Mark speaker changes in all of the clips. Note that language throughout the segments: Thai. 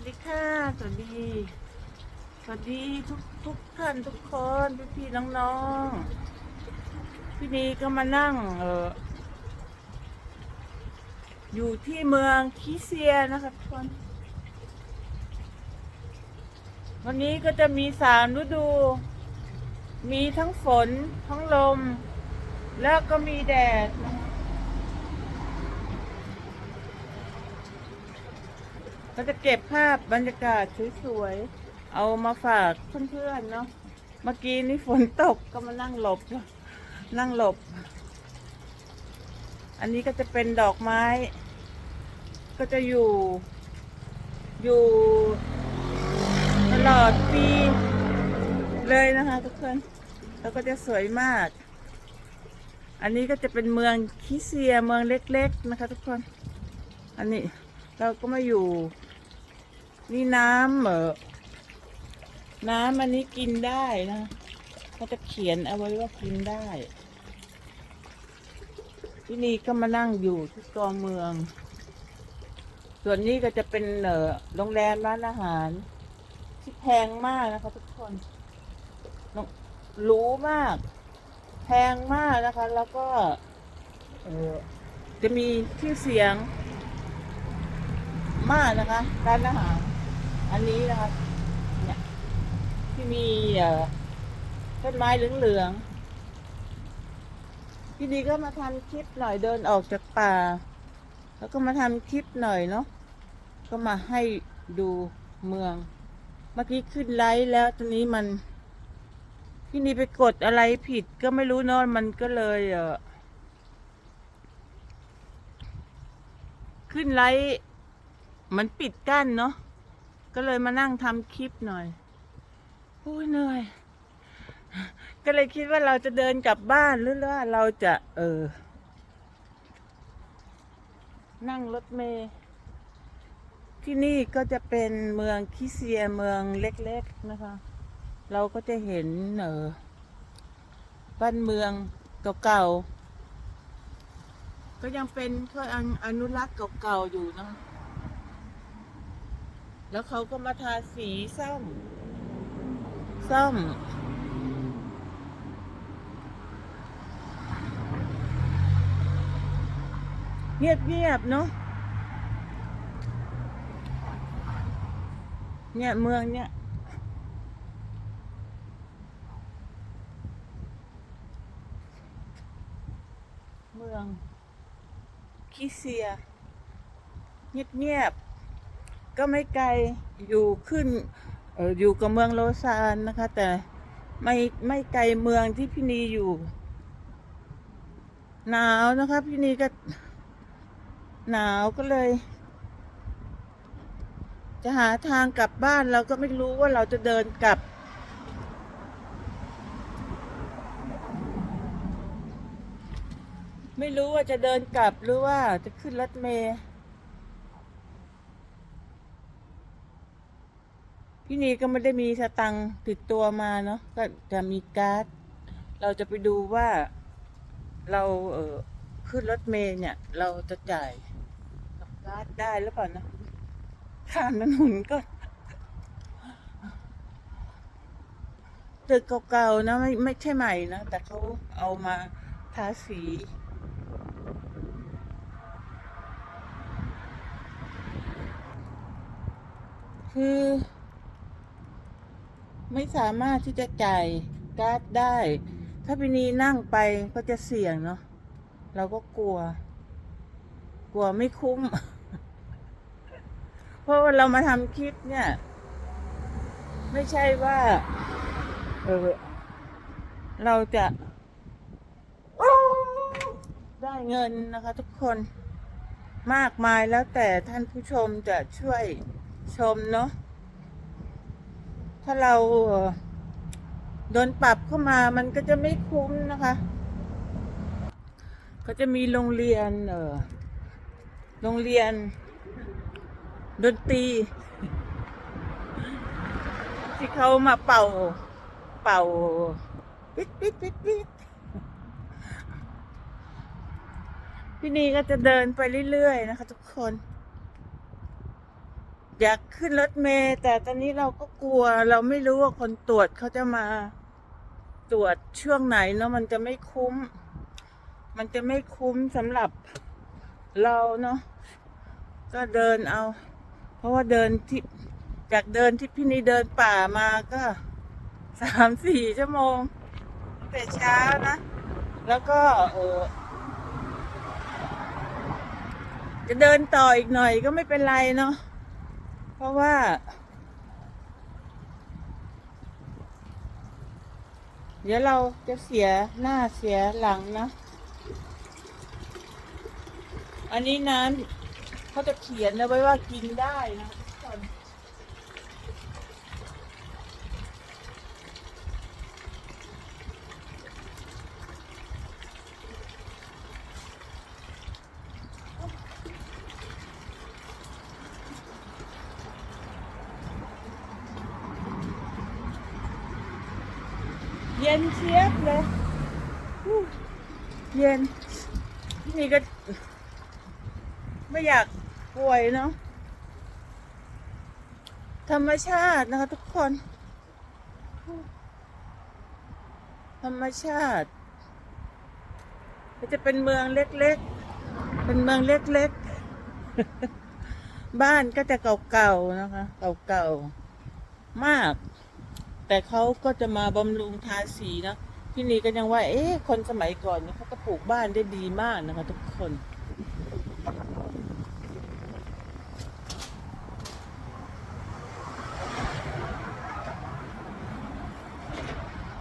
Speaker 1: วัสดีค่ะ สวัสดี สวัสดีทุกทุกท่านทุกคนพี่พี่ๆน้องๆ พี่นีก็มานั่ง เอออยู่ที่เมืองคิเซียนะคะทุกคน วันนี้ก็จะมีสามฤดู มีทั้งฝน ทั้งลม แล้วก็มีแดดนะคะ ก็จะเก็บภาพบรรยากาศสวยๆ เอามาฝากเพื่อนๆเนาะ เมื่อกี้นี่ฝนตกก็มานั่งหลบ นั่งหลบ อันนี้ก็จะเป็นดอกไม้ ก็จะอยู่ อยู่ตลอดปีเลยนะคะทุกคน แล้วก็จะสวยมาก อันนี้ก็จะเป็นเมืองคิเซียเมืองเล็กๆนะคะทุกคน อันนี้เราก็มาอยู่ นี่น้ำเหรอน้ำอันนี้กินได้นะเขาจะเขียนเอาไว้ว่ากินได้ ที่นี่ก็มานั่งอยู่ที่ตัวเมือง ส่วนนี้ก็จะเป็นเออโรงแรมร้านอาหาร ที่แพงมากนะคะทุกคนหรูมาก แพงมากนะคะ แล้วก็เออจะมีชื่อเสียงมากนะคะร้านอาหาร อันนี้นะคะเนี่ยที่มีเอ่อต้นไม้เหลืองๆพี่ดีก็มาทำคลิปหน่อยเดินออกจากป่า แล้วก็มาทำคลิปหน่อยเนาะก็มาให้ดูเมือง เมื่อกี้ขึ้นไลฟ์แล้วตอนนี้มัน พี่นีไปกดอะไรผิดก็ไม่รู้เนอะมันก็เลยเออขึ้นไลฟ์มันปิดกั้นเนาะ ก็เลยมานั่งทำคลิปหน่อยโอ้ยเหนื่อย ก็เลยคิดว่าเราจะเดินกลับบ้านหรือว่าเราจะเออ นั่งรถเมล์ที่นี่ก็จะเป็นเมืองคิเซียเมืองเล็กๆนะคะ เราก็จะเห็นเออบ้านเมืองเก่าๆก็ยังเป็นก็ยังอนุรักษ์เก่าๆอยู่นะ แล้วเขาก็มาทาสีส้มส้มเงียบๆเนาะเนี่ยเมืองเนี่ยเมืองคิเซียเงียบๆ ก็ไม่ไกลอยู่ขึ้นอออยู่กับเมืองโลซานนะคะ แต่ไม่ไม่ไกลเมืองที่พี่นีอยู่ หนาวนะคะ พี่นีก็ หนาวก็เลย จะหาทางกลับบ้านเราก็ไม่รู้ว่าเราจะเดินกลับ ไม่รู้ว่าจะเดินกลับหรือว่าจะขึ้นรถเมล์ พี่นีก็ไม่ได้มีสตังค์ติดตัวมาเนาะก็จะมีการ์ด เราจะไปดูว่าเราเออขึ้นรถเมล์เนี่ย เราจะจ่ายกับการ์ดได้หรือเปล่านะข้ามถนนก็ตึกเก่าๆนะไม่ไม่ใช่ใหม่นะ แต่เขาเอามาทาสีคือ ไม่สามารถที่จะจ่ายการ์ดได้ ถ้าพี่นีนั่งไปก็จะเสี่ยงเนาะเราก็กลัว กลัวไม่คุ้ม เพราะว่าเรามาทำคลิปเนี่ย ไม่ใช่ว่า เออ เราจะได้เงินนะคะ ทุกคนมากมายแล้วแต่ท่านผู้ชมจะช่วยชมเนาะ ถ้าเราเอ่อโดนปรับเข้ามามันก็จะไม่คุ้มนะคะก็จะมีโรงเรียน เออโรงเรียน ดนตรี ที่เขามาเป่า เป่าปิดปิดปิดปิดพี่นีก็จะเดินไปเรื่อยๆนะคะ ทุกคน อยากขึ้นรถเมล์แต่ตอนนี้เราก็กลัว เราไม่รู้ว่าคนตรวจเขาจะมาตรวจช่วงไหนเนาะมันจะไม่คุ้ม มันจะไม่คุ้มสำหรับเราเนาะก็เดินเอา เพราะว่าเดินที่จากเดินที่พี่นีเดินป่ามาก็สามสี่ชั่วโมงตั้งแต่เช้านะ แล้วก็เออจะเดินต่ออีกหน่อยก็ไม่เป็นไรเนาะ เพราะว่า เดี๋ยวเราจะเสียหน้าเสียหลังนะ อันนี้น้ำเขาจะเขียนเอาไว้ว่ากินได้นะทุกคน เย็นเชียบเลยอู้ เย็น นี่ก็ ไม่อยากป่วยเนาะธรรมชาตินะคะทุกคน ธรรมชาติจะเป็นเมืองเล็กๆ เป็นเมืองเล็กๆ บ้านก็จะเก่าๆนะคะ เก่าๆ มาก แต่เขาก็จะมาบำรุงทาสีนะ ที่นี่ก็ยังว่า เอ๊ะคนสมัยก่อนเนี่ยเขาก็ปลูกบ้านได้ดีมากนะคะทุกคน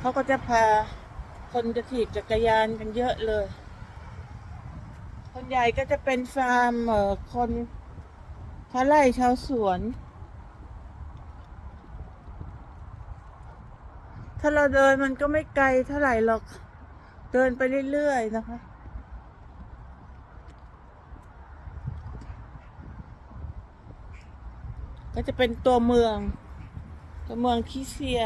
Speaker 1: เขาก็จะพาคนจะถีบจักรยานกันเยอะเลย คนใหญ่ก็จะเป็นฟาร์มคนชาวไร่ชาวสวน ถ้าเราเดินมันก็ไม่ไกลเท่าไหร่หรอก เดินไปเรื่อยๆนะคะ ก็จะเป็นตัวเมือง ตัวเมืองคิเซีย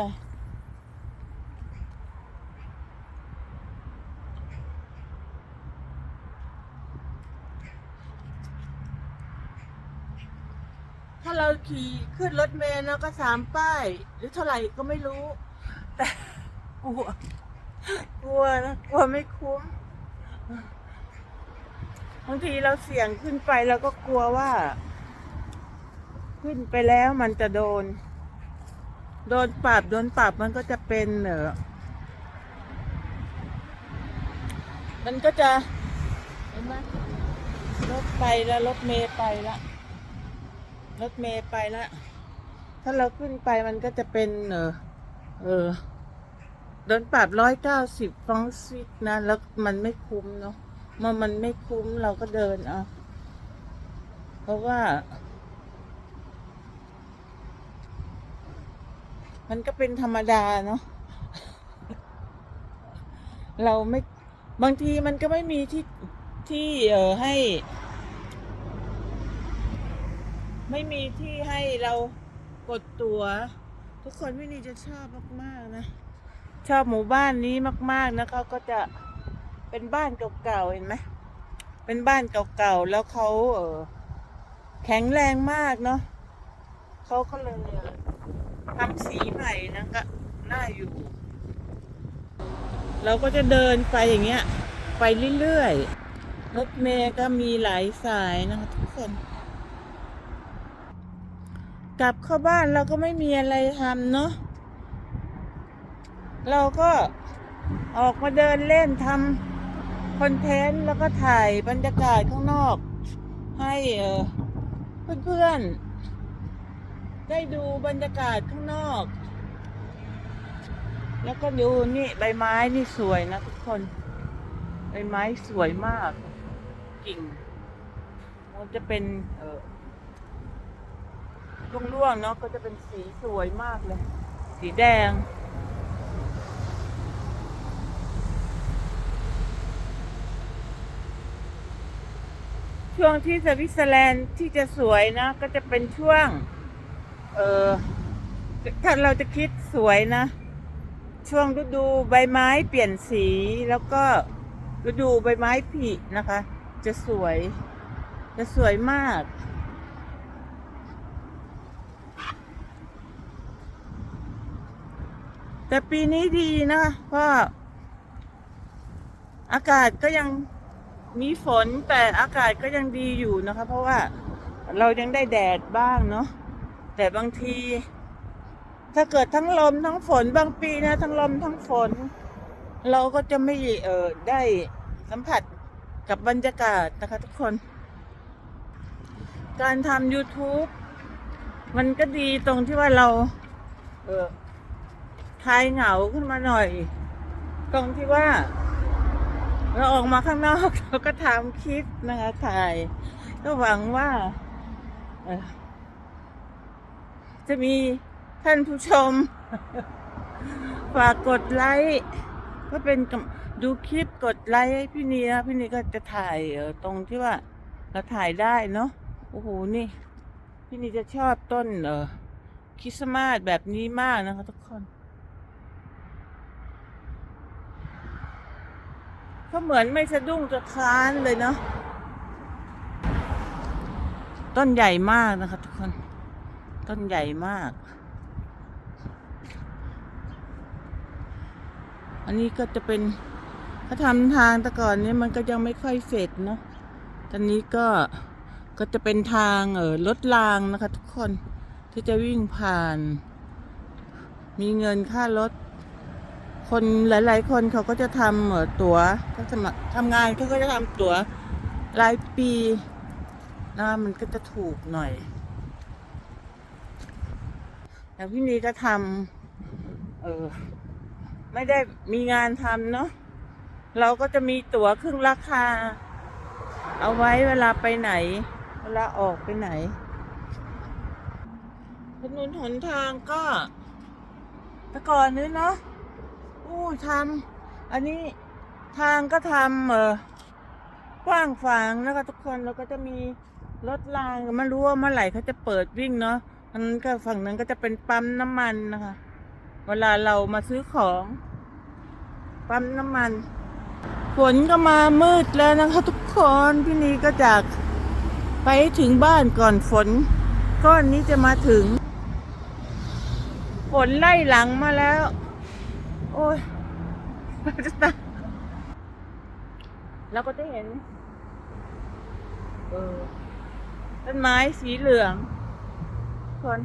Speaker 1: ถ้าเราขี่ขึ้นรถเมล์แล้วก็สามป้าย หรือเท่าไหร่ก็ไม่รู้ แต่กลัว กลัวนะกลัวไม่คุ้มบางทีเราเสี่ยงขึ้นไปเราก็กลัวว่า ขึ้นไปแล้วมันจะโดน โดนปรับโดนปรับมันก็จะเป็นเออมันก็จะเห็นไหมรถไปแล้วรถเมย์ไปละรถเมย์ไปละถ้าเราขึ้นไปมันก็จะเป็นเออ เออโดนปรับร้อยเก้าสิบฟรองซิกนะ แล้วมันไม่คุ้มเนาะเมื่อมันไม่คุ้มเราก็เดินเอาเพราะว่า มันก็เป็นธรรมดาเนาะเราไม่บางทีมันก็ไม่มีที่ที่เออให้ ไม่มีที่ให้เรากดตัว๋ว ทุกคนพี่นี่จะชอบมากๆนะ ชอบหมู่บ้านนี้มาก ๆนะเขาก็จะเป็นบ้านเก่าๆเห็นไหมเป็นบ้านเก่าๆแล้วเขาเออแข็งแรงมากเนาะเขาก็เลยทำสีใหม่นะก็น่าอยู่ เราก็จะเดินไปอย่างเงี้ย ไปเรื่อยๆรถเมย์ก็มีหลายสายนะคะทุกคน กลับเข้าบ้านเราก็ไม่มีอะไรทำเนาะเราก็ออกมาเดินเล่นทำคอนเทนต์แล้วก็ถ่ายบรรยากาศข้างนอก ให้เพื่อนๆ ได้ดูบรรยากาศข้างนอก แล้วก็ดูนี่ใบไม้นี่สวยนะทุกคน ใบไม้สวยมาก กิ่ง มันจะเป็นเออ ร่วงๆเนาะก็จะเป็นสีสวยมากเลย สีแดง ช่วงที่สวิตเซอร์แลนด์ที่จะสวยนะ ก็จะเป็นช่วง เออถ้าเราจะคิดสวยนะ ช่วงฤดูใบไม้เปลี่ยนสีแล้วก็ฤดูใบไม้ผลินะคะ จะสวย จะสวยมาก แต่ปีนี้ดีนะเพราะอากาศก็ยังมีฝนแต่อากาศก็ยังดีอยู่นะคะ เพราะว่าเรายังได้แดดบ้างเนาะแต่บางที ถ้าเกิดทั้งลมทั้งฝนบางปีนะ ทั้งลมทั้งฝน เราก็จะไม่เออได้สัมผัสกับบรรยากาศนะคะ ทุกคน การทำ YouTube มันก็ดีตรงที่ว่าเรา เออ คลายเหงาขึ้นมาหน่อย ตรงที่ว่า เราออกมาข้างนอกเราก็ทำคลิปนะคะถ่าย ก็หวังว่า จะมีท่านผู้ชม ฝากกดไลค์ก็เป็นดูคลิปกดไลค์ให้พี่นีนะพี่นีก็จะถ่ายตรงที่ว่า เราถ่ายได้เนาะโอ้โหนี่ พี่นีจะชอบต้นเออคริสต์มาสแบบนี้มากนะคะทุกคน ก็เหมือนไม่สะดุ้งจะคลานเลยเนาะต้นใหญ่มากนะคะทุกคน ต้นใหญ่มาก อันนี้ก็จะเป็นเขาทำทางแต่ก่อนนี้มันก็ยังไม่ค่อยเสร็จเนาะตอนนี้ก็ก็จะเป็นทางเออรถรางนะคะทุกคนที่จะวิ่งผ่าน มีเงินค่ารถ คนหลาย ๆ คนเขาก็จะทำตั๋วเขาสมัครทำงานเขาก็จะทำตั๋วรายปีนะมันก็จะถูกหน่อยอย่พี่นีก็ทำเออไม่ได้มีงานทำเนาะเราก็จะมีตั๋วครึ่งราคา เอาไว้เวลาไปไหน เวลาออกไปไหนถนนหนทางก็ต่ก่อนนี้เนาะ อู้ทำอันนี้ทางก็ทำเออกว้างฝางนะคะทุกคนแล้วก็จะมีรถรางไม่รู้ว่าเมื่อไหร่เขาจะเปิดวิ่งเนาะอันนั้นก็ฝั่งนั้นก็จะเป็นปั๊มน้ำมันนะคะ เวลาเรามาซื้อของ ปั๊มน้ำมันฝนก็มามืดแล้วนะคะ ทุกคนพี่นีก็จากไปถึงบ้านก่อนฝน ก้อนนี้จะมาถึง ฝนไล่หลังมาแล้ว อ้ยจะตายแล้วก็จะเห็น เออต้นไม้สีเหลือง คน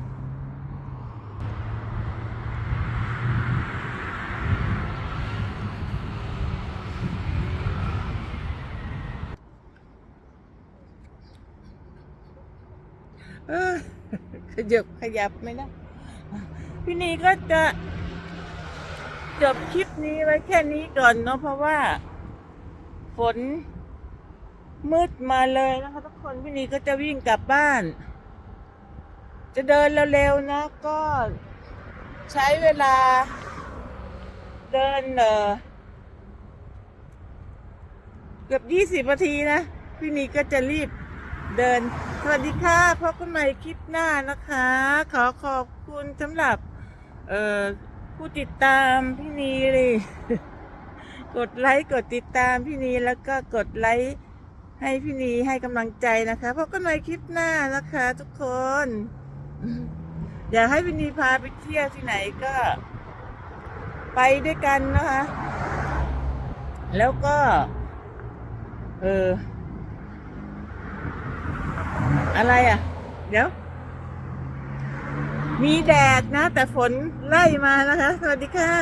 Speaker 1: ขยับขยับไม่ได้พี่นีก็จะ จบคลิปนี้ไว้แค่นี้ก่อนเนาะเพราะว่า ฝน มืดมาเลยนะคะทุกคนพี่นีก็จะวิ่งกลับบ้าน จะเดินเร็วๆนะ ก็ใช้เวลา เดินเออเกือบยี่สิบนาทีนะ พี่นีก็จะรีบเดิน สวัสดีค่ะพบกันใหม่คลิปหน้านะคะ ขอขอบคุณสำหรับ เอ่อ ผู้ติดตามพี่นีเลยกดไลค์กดติดตามพี่นีแล้วก็กดไลค์ให้พี่นีให้กำลังใจนะคะพบกันใหม่คลิปหน้านะคะทุกคน อยากให้พี่นีพาไปเที่ยวที่ไหนก็ ไปด้วยกันนะคะ แล้วก็ เอออะไรอะ เดี๋ยว มีแดดนะ แต่ฝนไล่มานะคะ สวัสดีค่ะ